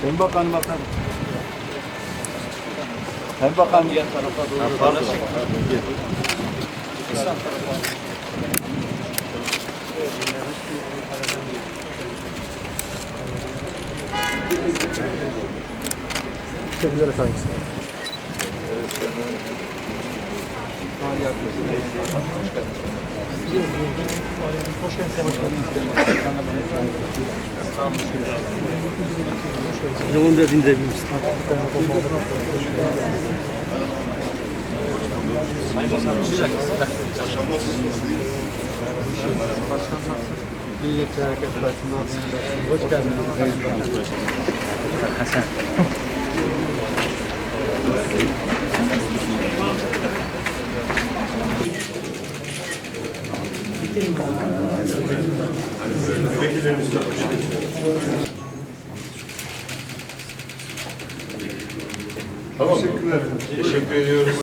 Sayın Bakanım bakar mısın? Sayın Bakanım. Diğer tarafa doğru. Teşekkürler efendim. Yolun da dinleyebiliriz. Milliyetçi Hareket Partisi'nin. Hoş geldiniz. Teşekkür ediyoruz.